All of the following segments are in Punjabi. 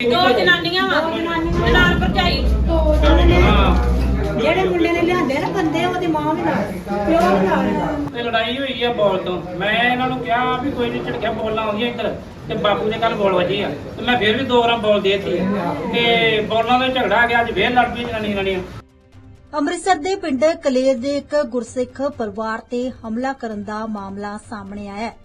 ਦੋ ਜਨਾਨੀਆਂ ਵਾ ਜਨਾਨ ਭਰਜਾਈ। ਜਿਹੜੇ ਮੁੰਡੇ ਨੇ ਲਿਆਂਦੇ ਨਾ ਬੰਦੇ ਉਹਦੀ ਮਾਂ ਵੀ ਨਾਲ ਪਿਓ ਵੀ ਨਾਲ। ਤੇ ਲੜਾਈ ਹੋਈ ਆ ਬੋਲ ਤੋਂ। ਮੈਂ ਇਹਨਾਂ ਨੂੰ ਕਿਹਾ ਵੀ ਕੋਈ ਨਹੀਂ ਝਟਕਿਆ ਬੋਲਾਂ ਆਉਂਦੀਆਂ ਇੱਧਰ ਤੇ ਬਾਪੂ ਦੇ ਕੱਲ ਬੋਲ ਵੱਜੀ ਆ। ਤੇ ਮੈਂ ਫਿਰ ਵੀ ਦੋ ਵਾਰ ਬੋਲ ਦੇਤੀ ਤੇ ਬੋਲਾਂ ਦਾ ਝਗੜਾ ਆ ਗਿਆ ਅੱਜ ਫੇਰ ਲੜ ਪਈ ਜਨਾਨੀ ਜਨਾਨੀਆਂ ਅੰਮ੍ਰਿਤਸਰ ਦੇ ਪਿੰਡ ਕਲੇਰ ਦੇ ਇੱਕ ਗੁਰਸਿੱਖ ਪਰਿਵਾਰ ਤੇ ਹਮਲਾ ਕਰਨ ਦਾ ਮਾਮਲਾ ਸਾਹਮਣੇ ਆਇਆ ਹੈ।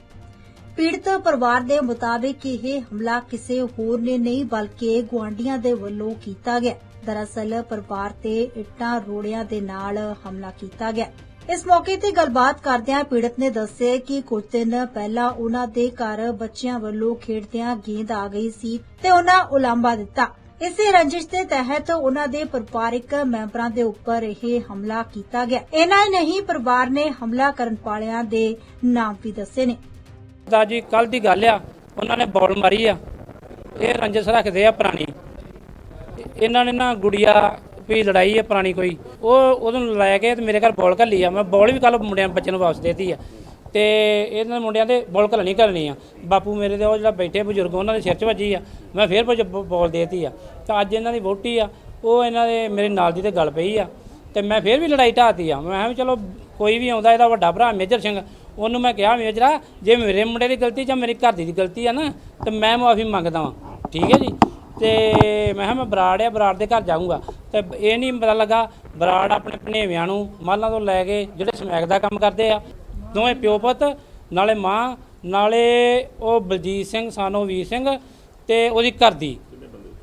ਪੀੜਤ ਪਰਿਵਾਰ ਦੇ ਮੁਤਾਬਿਕ ਇਹ ਹਮਲਾ ਕਿਸੇ ਹੋਰ ਨੇ ਨਹੀਂ, ਬਲਕਿ ਗੁਆਂਢੀਆਂ ਦੇ ਵੱਲੋਂ ਕੀਤਾ ਗਿਆ। ਦਰਅਸਲ ਪਰਿਵਾਰ ਤੇ ਇੱਟਾਂ ਰੋੜਿਆਂ ਦੇ ਨਾਲ ਹਮਲਾ ਕੀਤਾ ਗਿਆ। ਇਸ ਮੌਕੇ ਤੇ ਗੱਲਬਾਤ ਕਰਦਿਆਂ ਪੀੜਤ ਨੇ ਦੱਸਿਆ ਕਿ ਕੁਝ ਦਿਨ ਪਹਿਲਾਂ ਉਹਨਾਂ ਦੇ ਘਰ ਬੱਚਿਆਂ ਵੱਲੋਂ ਖੇਡਦਿਆਂ ਗੇਂਦ ਆ ਗਈ ਸੀ ਤੇ ਉਹਨਾਂ ਉਲਾਂਭਾ ਦਿੱਤਾ। ਇਸੇ ਰੰਜਿਸ਼ ਦੇ ਤਹਿਤ ਉਹਨਾਂ ਦੇ ਪਰਿਵਾਰਕ ਮੈਂਬਰਾਂ ਦੇ ਉੱਪਰ ਇਹ ਹਮਲਾ ਕੀਤਾ ਗਿਆ। ਇਹਨਾਂ ਹੀ ਨਹੀਂ, ਪਰਿਵਾਰ ਨੇ ਹਮਲਾ ਕਰਨ ਵਾਲਿਆਂ ਦੇ ਨਾਮ ਵੀ ਦੱਸੇ ਨੇ। ਦਾ ਜੀ ਕੱਲ ਦੀ ਗੱਲ ਆ, ਉਹਨਾਂ ਨੇ ਬੋਲ ਮਾਰੀ ਆ। ਇਹ ਰੰਜਸ ਰੱਖਦੇ ਆ ਪੁਰਾਣੀ। ਇਹਨਾਂ ਨੇ ਨਾ ਗੁੜੀਆ ਵੀ ਲੜਾਈ ਆ ਪੁਰਾਣੀ ਕੋਈ। ਉਹ ਉਹਨੂੰ ਲੈ ਕੇ ਤੇ ਮੇਰੇ ਘਰ ਬੋਲ ਘੱਲੀ ਆ। ਮੈਂ ਬੋਲ ਵੀ ਕੱਲ ਮੁੰਡਿਆਂ ਬੱਚੇ ਨੂੰ ਵਾਪਸ ਦੇਤੀ ਆ। ਤੇ ਇਹਨਾਂ ਮੁੰਡਿਆਂ ਦੇ ਬੋਲ ਘੱਲਣੀ ਕਰਨੀ ਆ। ਬਾਪੂ ਮੇਰੇ ਦੇ ਉਹ ਜਿਹੜਾ ਬੈਠੇ ਬਜ਼ੁਰਗ, ਉਹਨਾਂ ਦੇ ਸਿਰ 'ਚ ਵੱਜੀ ਆ। ਮੈਂ ਫੇਰ ਬਜ- ਬ- ਬੋਲ ਦੇਤੀ ਆ। ਤਾਂ ਅੱਜ ਇਹਨਾਂ ਦੀ ਵੋਟੀ ਆ। ਉਹ ਇਹਨਾਂ ਦੇ ਮੇਰੇ ਨਾਲ ਦੀ ਤੇ ਗੱਲ ਪਈ ਆ। ਤੇ ਮੈਂ ਫੇਰ ਵੀ ਲੜਾਈ ਢਾਤੀ ਆ। ਮੈਂ ਕਿਹਾ ਵੀ ਚਲੋ ਕੋਈ ਵੀ ਆਉਂਦਾ, ਇਹਦਾ ਵੱਡਾ ਭਰਾ ਮੇਜਰ ਸਿੰਘ ਉਹਨੂੰ ਮੈਂ ਕਿਹਾ ਮੇਜਰਾ ਜੇ ਮੇਰੇ ਮੁੰਡੇ ਦੀ ਗਲਤੀ ਜਾਂ ਮੇਰੀ ਘਰ ਦੀ ਗਲਤੀ ਆ ਨਾ, ਤੇ ਮੈਂ ਮਾਫੀ ਮੰਗਦਾ ਵਾਂ। ਠੀਕ ਹੈ ਜੀ? ਤੇ ਮੈਂ ਕਿਹਾ ਮੈਂ ਬਰਾੜ ਆ, ਬਰਾੜ ਦੇ ਘਰ ਜਾਊਂਗਾ। ਤੇ ਇਹ ਨਹੀਂ ਪਤਾ ਲੱਗਾ, ਬਰਾੜ ਆਪਣੇ ਭਣੇਵਿਆਂ ਨੂੰ ਮਾਲਾਂ ਤੋਂ ਲੈ ਕੇ ਜਿਹੜੇ ਸਮੈਕ ਦਾ ਕੰਮ ਕਰਦੇ ਆ। ਦੋਵੇਂ ਪਿਓ ਪੁੱਤ, ਨਾਲੇ ਮਾਂ, ਨਾਲੇ ਉਹ ਬਲਜੀਤ ਸਿੰਘ, ਸਾਨੋ ਵੀਰ ਸਿੰਘ ਤੇ ਉਹਦੀ ਘਰ ਦੀ।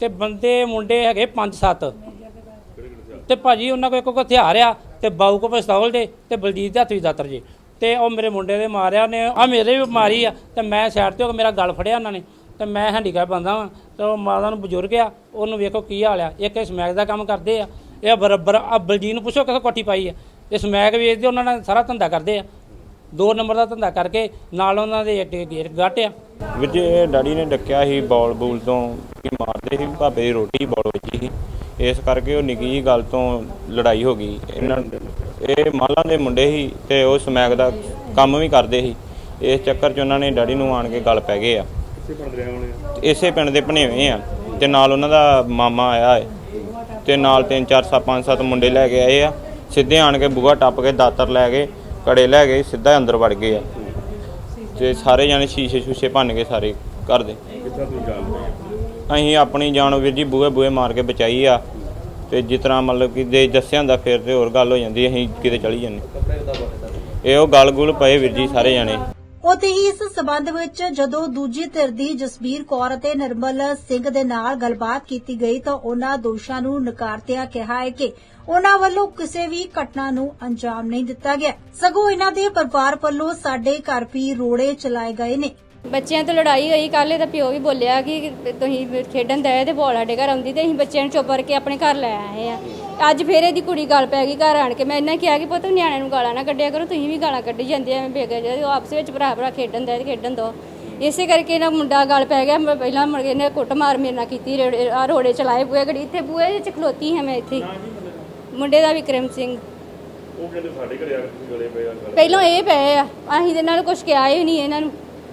ਤੇ ਬੰਦੇ, ਮੁੰਡੇ ਹੈਗੇ 5-7 ਤੇ ਭਾਜੀ ਉਹਨਾਂ ਕੋਲ ਇੱਕ ਕੋ ਹਥਿਆਰ ਆ, ਤੇ ਬਾਊ ਕੋ ਪਿਸਤੌਲ ਦੇ, ਤੇ ਬਲਜੀਤ ਦੇ ਹੱਥ ਵੀ ਦਾਤਰ ਜੇ। ਤੇ ਉਹ ਮੇਰੇ ਮੁੰਡੇ ਦੇ ਮਾਰਿਆ ਨੇ ਆ ਮੇਰੇ ਵੀ ਮਾਰੀ ਆ, ਤੇ ਮੈਂ ਸਾਈਡ ਤੇ ਹੋ ਕੇ ਮੇਰਾ ਗਲ ਫੜਿਆ ਉਹਨਾਂ ਨੇ, ਤੇ ਮੈਂ ਹੈਂਡੀਕੈਪ ਬੰਦਾ ਵਾਂ, ਤੇ ਉਹ ਮਾਤਾ ਨੂੰ ਬਜ਼ੁਰਗ ਆ, ਉਹਨੂੰ ਵੇਖੋ ਕੀ ਹਾਲ ਆ, ਇੱਕ ਇਹ ਸਮੈਕ ਦਾ ਕੰਮ ਕਰਦੇ ਆ, ਇਹ ਬਰਾਬਰ ਆ, ਬਲਜੀਤ ਨੂੰ ਪੁੱਛੋ ਕਿੱਥੋਂ ਕੋਠੀ ਪਾਈ ਆ, ਇਹ ਸਮੈਕ ਵੇਚਦੇ, ਉਹਨਾਂ ਨੇ ਸਾਰਾ ਧੰਦਾ ਕਰਦੇ ਆ, ਦੋ ਨੰਬਰ ਦਾ ਧੰਦਾ ਕਰਕੇ ਨਾਲ ਉਹਨਾਂ ਦੇ ਅੱਡੇ ਗੇਟ ਗੱਟ ਆ। ਵੀਰ ਜੀ ਡੈਡੀ ਨੇ ਡੱਕਿਆ ਸੀ ਬੌਲ ਬੂਲ ਤੋਂ ਕਿ ਮਾਰਦੇ ਸੀ ਭਾਬੇ ਦੀ ਰੋਟੀ ਬੌਲ ਵੱਜੀ ਸੀ ਇਸ ਕਰਕੇ ਉਹ ਨਿੱਕੀ ਜਿਹੀ ਗੱਲ ਤੋਂ ਲੜਾਈ ਹੋ ਗਈ, ਇਹਨਾਂ ਇਹ ਮਾਲਾਂ ਦੇ ਮੁੰਡੇ ਸੀ ਤੇ ਉਹ ਸਮੈਕ ਦਾ ਕੰਮ ਵੀ ਕਰਦੇ ਸੀ। ਇਸ ਚੱਕਰ 'ਚ ਉਹਨਾਂ ਨੇ ਡੈਡੀ ਨੂੰ ਆਣ ਕੇ ਗੱਲ ਪੈ ਗਏ ਆ। ਇਸੇ ਪਿੰਡ ਦੇ ਭਣੇਵੇਂ ਆ ਤੇ ਨਾਲ ਉਹਨਾਂ ਦਾ ਮਾਮਾ ਆਇਆ ਹੈ ਤੇ ਨਾਲ ਤਿੰਨ ਚਾਰ ਸੱਤ ਪੰਜ ਸੱਤ ਮੁੰਡੇ ਲੈ ਕੇ ਆਏ ਆ। ਸਿੱਧੇ ਆਣ ਕੇ ਬੂਹਾ ਟੱਪ ਕੇ ਦਾਤਰ ਲੈ ਕੇ ਕੜੇ ਲੈ ਕੇ ਸਿੱਧਾ ਅੰਦਰ ਵੜ ਗਏ ਆ। ਤੇ ਸਾਰੇ ਜਾਣੇ ਸ਼ੀਸ਼ੇ ਸ਼ੂਸ਼ੇ ਭੰਨ ਕੇ ਸਾਰੇ ਘਰ ਦੇ। ਅਸੀਂ ਆਪਣੀ ਜਾਨ ਵੀਰ ਜੀ ਬੂਹੇ ਬੂਹੇ ਮਾਰ ਕੇ ਬਚਾਈ ਆ। ਤੇ ਜਿਸ ਤਰ੍ਹਾਂ ਮਤਲਬ ਕਿ ਦੇ ਦੱਸਿਆ ਹੁੰਦਾ ਫਿਰ ਤੇ ਹੋਰ ਗੱਲ ਹੋ ਜਾਂਦੀ, ਅਸੀਂ ਕਿਤੇ ਚਲੀ ਜਾਂਦੇ। ਇਹ ਉਹ ਗਲ ਗੁਲ ਪਏ ਵੀਰ ਜੀ ਸਾਰੇ ਜਾਣੇ। ਉਤੇ ਹੀ ਇਸ ਸਬੰਧ ਵਿੱਚ ਜਦੋਂ ਦੂਜੀ ਧਿਰ ਦੀ ਜਸਬੀਰ ਕੌਰ ਅਤੇ ਨਿਰਮਲ ਸਿੰਘ ਦੇ ਨਾਲ ਗੱਲਬਾਤ ਕੀਤੀ ਗਈ ਤਾਂ ਉਹਨਾਂ ਦੋਸ਼ਾਂ ਨੂੰ ਨਕਾਰਦਿਆਂ ਕਿਹਾ ਹੈ ਕਿ ਉਹਨਾਂ ਵੱਲੋਂ ਕਿਸੇ ਵੀ ਘਟਨਾ ਨੂੰ ਅੰਜਾਮ ਨਹੀਂ ਦਿੱਤਾ ਗਿਆ। ਸਗੋਂ ਇਹਨਾਂ ਦੇ ਪਰਿਵਾਰ ਵੱਲੋਂ ਸਾਡੇ ਘਰ ਵੀ ਰੋੜੇ ਚਲਾਏ ਗਏ ਨੇ। ਬੱਚਿਆਂ ਤੋਂ ਲੜਾਈ ਹੋਈ ਕੱਲ ਇਹਦਾ ਪਿਓ ਵੀ ਬੋਲਿਆ ਕਿ ਤੁਸੀਂ ਖੇਡਣ ਦਏ ਤੇ ਬੋਲ ਸਾਡੇ ਘਰ ਆਉਂਦੀ ਤੇ ਅਸੀਂ ਬੱਚਿਆਂ ਨੂੰ ਚੁੱਪ ਕਰਕੇ ਆਪਣੇ ਘਰ ਲੈ ਆਏ ਆ। ਅੱਜ ਫੇਰ ਇਹਦੀ ਕੁੜੀ ਗੱਲ ਪੈ ਗਈ ਘਰ ਆਣ ਕੇ। ਮੈਂ ਇਹਨਾਂ ਕਿਹਾ ਕਿ ਪੁੱਤ ਨਿਆਣਿਆਂ ਨੂੰ ਗਾਲਾਂ ਨਾ ਕੱਢਿਆ ਕਰੋ ਤੁਸੀਂ ਵੀ ਗਾਲਾਂ ਕੱਢੀ ਜਾਂਦੇ ਆ ਬੇਗਾ ਜੇ ਉਹ ਆਪਸ ਵਿੱਚ ਭਰਾ ਭਰਾ ਖੇਡਣ ਦਏ ਤੇ ਖੇਡਣ ਦੋ। ਇਸੇ ਕਰਕੇ ਇਹਨਾਂ ਮੁੰਡਾ ਗੱਲ ਪੈ ਗਿਆ। ਮੈਂ ਪਹਿਲਾਂ ਮੁੜ ਕੇ ਇਹਨੇ ਕੁੱਟ ਮਾਰ ਮੇਰੇ ਨਾਲ ਕੀਤੀ ਆ ਰੋੜੇ ਚਲਾਏ ਬੂਏ ਘੜੀ। ਇੱਥੇ ਬੂਏ ਵਿੱਚ ਖਲੋਤੀ ਹਾਂ ਮੈਂ ਇੱਥੇ। ਮੁੰਡੇ ਦਾ? ਵਿਕਰਮ ਸਿੰਘ। ਉਹ ਕਹਿੰਦੇ ਸਾਡੇ ਘਰੇ ਆ ਕੇ ਗਲੇ ਪਏ ਆ ਪਹਿਲਾਂ ਇਹ ਪਏ ਆ। ਅਸੀਂ ਦੇ ਨਾਲ ਕੁਝ ਕਿਹਾ ਹੀ ਨਹੀਂ ਇਹਨਾਂ ਨੂੰ।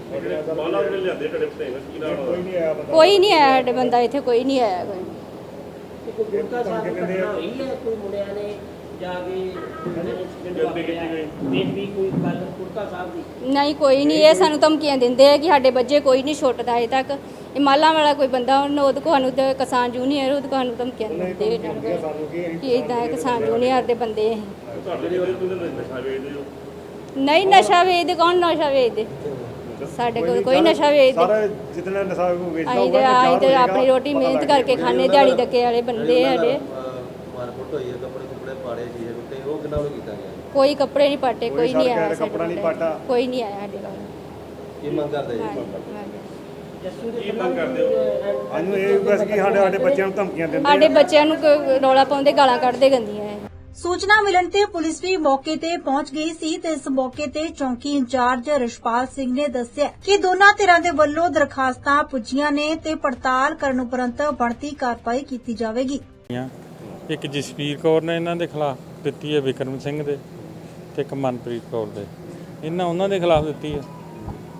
ਮਾਲਾ ਜਿਹੜੇ ਲਿਆਂਦੇ ਤੁਹਾਡੇ ਭਤੇਜ ਕੀ ਨਾਲ ਕੋਈ ਨਹੀਂ ਆਇਆ ਕੋਈ ਨਹੀਂ ਆਇਆ ਸਾਡੇ ਬੰਦਾ ਇੱਥੇ ਕੋਈ ਨਹੀਂ ਆਇਆ ਕੋਈ। ਕੋਈ ਗੁਰਕਾ ਸਾਹਿਬ ਦੀ ਘਟਨਾ ਹੋਈ ਹੈ ਕੋਈ ਮੁੰਡਿਆਂ ਨੇ ਜਾ ਕੇ ਜਲਦੀ ਕੀਤੀ ਗਈ। ਦੇਖ ਵੀ ਕੋਈ ਗੱਲ ਗੁਰਕਾ ਸਾਹਿਬ ਦੀ ਨਹੀਂ ਕੋਈ ਨਹੀਂ ਇਹ ਸਾਨੂੰ ਧਮਕੀਆਂ ਦਿੰਦੇ ਆ ਕਿ ਸਾਡੇ ਬੱਚੇ ਕੋਈ ਨਹੀਂ ਛੁੱਟਦਾ ਅਜੇ ਤੱਕ। ਇਹ ਮਾਲਾ ਵਾਲਾ ਕੋਈ ਬੰਦਾ ਉਹਨੂੰ ਉਹਦੇ ਕੋਲ ਤੇ ਕਿਸਾਨ ਜੂਨੀਅਰ ਉਹਦੇ ਕੋਲ ਸਾਨੂੰ ਧਮਕੀਆਂ ਦਿੰਦੇ ਕਿ ਇਦਾਂ ਕਿਸਾਨ ਜੂਨੀਅਰ ਦੇ ਬੰਦੇ ਇਹ। ਤੁਹਾਡੇ ਲਈ ਤੁਸੀਂ ਨਸ਼ਾ ਵੇਚਦੇ ਹੋ? ਨਹੀਂ ਨਸ਼ਾ ਵੇਚਦੇ ਕੌਣ ਨਸ਼ਾ ਵੇਚਦੇ? ਸਾਡੇ ਕੋਲ ਕੋਈ ਨਸ਼ਾ ਵੇਚਦੇ ਸਾਰਾ ਜਿਤਨਾ ਨਸ਼ਾ ਵੇਚਦਾ ਅਸੀਂ ਤੇ ਅਸੀਂ ਤੇ ਆਪਣੀ ਰੋਟੀ ਮਿਹਨਤ ਕਰਕੇ ਖਾਣੇ ਦਿਹਾੜੀ ਡੱਕੇ ਵਾਲੇ ਬੰਦੇ ਆ ਸਾਡੇ। ਮਾਰਕੁੱਟ ਹੋਈ ਹੈ ਕੱਪੜੇ ਕੁਪੜੇ ਪਾੜੇ ਸੀ ਤੇ ਉਹ ਕਿੰਨਾ ਵੱਲੋਂ ਕੀਤਾ ਗਿਆ? ਕੋਈ ਕੱਪੜੇ ਨਹੀਂ ਪਾਟੇ ਕੋਈ ਨਹੀਂ ਆਇਆ ਸਾਡੇ ਕੱਪੜਾ ਨਹੀਂ ਕੋਲ। ਪਾਟਾ। ਕੋਈ ਨਹੀਂ ਆਇਆ ਸਾਡੇ ਕੋਲ। ਕੀ ਮੰਗ ਕਰਦੇ ਜੀ? ਹਾਂਜੀ। ਜੱਸੂ ਦੇ ਕੀ ਮੰਗ ਕਰਦੇ ਹੋ? ਸਾਨੂੰ ਇਹ ਬਸ ਕਿ ਸਾਡੇ ਸਾਡੇ ਬੱਚਿਆਂ ਨੂੰ ਧਮਕੀਆਂ ਦਿੰਦੇ ਸਾਡੇ ਬੱਚਿਆਂ ਨੂੰ ਕੋਈ ਰੌਲਾ ਪਾਉਂਦੇ ਗਾਲਾਂ ਕੱਢਦੇ ਗੰਦੀਆਂ ਇਹ। ਸੂਚਨਾ ਮਿਲਣ ਤੇ ਪੁਲਿਸ ਵੀ ਮੌਕੇ ਤੇ ਪਹੁੰਚ ਗਈ ਸੀ ਤੇ ਇਸ ਮੌਕੇ ਤੇ ਚੌਂਕੀ ਇੰਚਾਰਜ ਰਿਸ਼ਪਾਲ ਸਿੰਘ ਨੇ ਦੱਸਿਆ ਕਿ ਦੋਨਾਂ ਧਿਰਾਂ ਦੇ ਵੱਲੋਂ ਦਰਖਾਸਤਾਂ ਪੁੱਜੀਆਂ ਨੇ ਤੇ ਪੜਤਾਲ ਕਰਨ ਉਪਰੰਤ ਬਣਤੀ ਕਾਰਵਾਈ ਕੀਤੀ ਜਾਵੇਗੀ। ਇੱਕ ਜਸਵੀਰ ਕੌਰ ਨੇ ਇਹਨਾਂ ਦੇ ਖਿਲਾਫ ਦਿੱਤੀ ਹੈ ਵਿਕਰਮ ਸਿੰਘ ਦੇ ਤੇ ਇੱਕ ਮਨਪ੍ਰੀਤ ਕੌਰ ਦੇ। ਇਹਨਾਂ ਉਹਨਾਂ ਦੇ ਖਿਲਾਫ ਦਿੱਤੀ ਹੈ।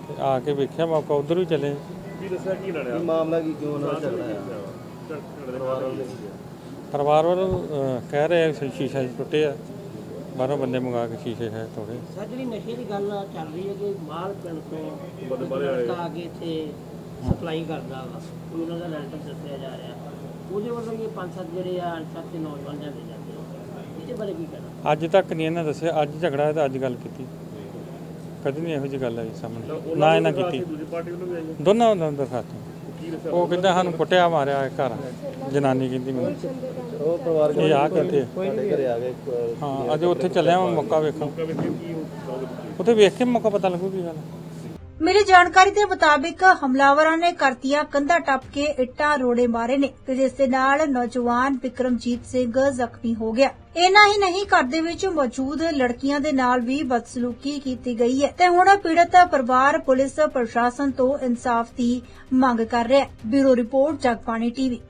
ਤੇ ਆ ਕੇ ਵੇਖਿਆ ਮੌਕਾ ਉਧਰ ਵੀ ਚਲੇ। ਕੀ ਦੱਸਿਆ ਕੀ ਲੜਿਆ ਮਾਮਲਾ ਕੀ ਕਿਉਂ ਉਹਨਾਂ ਦਾ ਝਗੜਾ ਹੈ ਪਰਿਵਾਰ ਵਾਲੇ ਅਹ, ਕਹਿ ਰਹੇ ਆ ਸ਼ੀਸ਼ਾ ਟੁੱਟੇ ਆ। ਬਾਹਰੋਂ ਬੰਦੇ ਮੰਗਾ ਕੇ ਸ਼ੀਸ਼ੇ ਹੈ ਤੋੜੇ। ਸਰ ਜਿਹੜੀ ਨਸ਼ੇ ਦੀ ਗੱਲ ਚੱਲ ਰਹੀ ਹੈ ਕਿ ਮਾਲ ਪਿੰਡ ਤੋਂ ਬੰਦੇ ਬਾਹਰ ਆਏ ਲੜਕਾ ਆ ਕੇ ਇੱਥੇ ਸਪਲਾਈ ਕਰਦਾ ਵਾ ਕੋਈ ਉਹਨਾਂ ਦਾ ਰੈਲੇਟਿਵ ਦੱਸਿਆ ਜਾ ਰਿਹਾ। ਉਹਦੇ ਵੱਲੋਂ ਇਹ ਪੰਜ ਸੱਤ ਜਿਹੜੇ ਆ ਅਣਪਛਾਤੇ ਨੌਜਵਾਨ ਜਾਂਦੇ ਜਾਂਦੇ ਆ। ਇਹਦੇ ਬਾਰੇ ਕੀ ਕਹਿਣਾ? ਅੱਜ ਤੱਕ ਨਹੀਂ ਇਹਨਾਂ ਦੱਸਿਆ ਅੱਜ ਝਗੜਾ ਹੈ ਤਾਂ ਅੱਜ ਗੱਲ ਕੀਤੀ। ਕਦੀ ਨਹੀਂ ਇਹੋ ਜਿਹੀ ਗੱਲ ਆਈ ਸਾਹਮਣੇ ਨਾ ਇਹਨਾਂ ਕੀਤੀ। ਦੋਨਾਂ ਦਾ ਦਰਖਾਸਤ ਉਹ ਕਹਿੰਦਾ ਸਾਨੂੰ ਕੁੱਟਿਆ ਮਾਰਿਆ ਇਹ ਘਰ ਜਨਾਨੀ ਕਹਿੰਦੀ ਮੈਨੂੰ। ਉਹ ਪਰਿਵਾਰ ਇਹ ਆ ਕਹਿੰਦੇ ਸਾਡੇ ਘਰੇ ਆ ਗਏ ਅਹ, ਹਾਂ ਅੱਜ ਉੱਥੇ ਚੱਲਿਆ ਮੈਂ ਮੌਕਾ ਵੇਖਣ। ਉੱਥੇ ਵੇਖ ਕੇ ਮੌਕਾ ਪਤਾ ਲੱਗੂ ਕੀ ਗੱਲ ਹੈ। ਮਿਲੀ ਜਾਣਕਾਰੀ ਦੇ ਮੁਤਾਬਿਕ ਹਮਲਾਵਰਾਂ ਨੇ ਕਰਤੀਆਂ ਕੰਧਾ ਟੱਪ ਕੇ ਇੱਟਾਂ ਰੋੜੇ ਮਾਰੇ ਨੇ ਤੇ ਜਿਸ ਦੇ ਨਾਲ ਨੌਜਵਾਨ ਵਿਕਰਮਜੀਤ ਸਿੰਘ ਜ਼ਖਮੀ ਹੋ ਗਿਆ। ਇਨਾ ਹੀ ਨਹੀਂ ਘਰ ਦੇ ਵਿੱਚ ਮੌਜੂਦ ਲੜਕੀਆਂ ਦੇ ਨਾਲ ਵੀ ਬਦਸਲੂਕੀ ਕੀਤੀ ਗਈ ਹੈ ਤੇ ਹੁਣ ਪੀੜਤ ਪਰਿਵਾਰ ਪੁਲਿਸ ਪ੍ਰਸ਼ਾਸਨ ਤੋਂ ਇਨਸਾਫ ਦੀ ਮੰਗ ਕਰ ਰਿਹਾ ਹੈ। Bureau report Jagbani TV.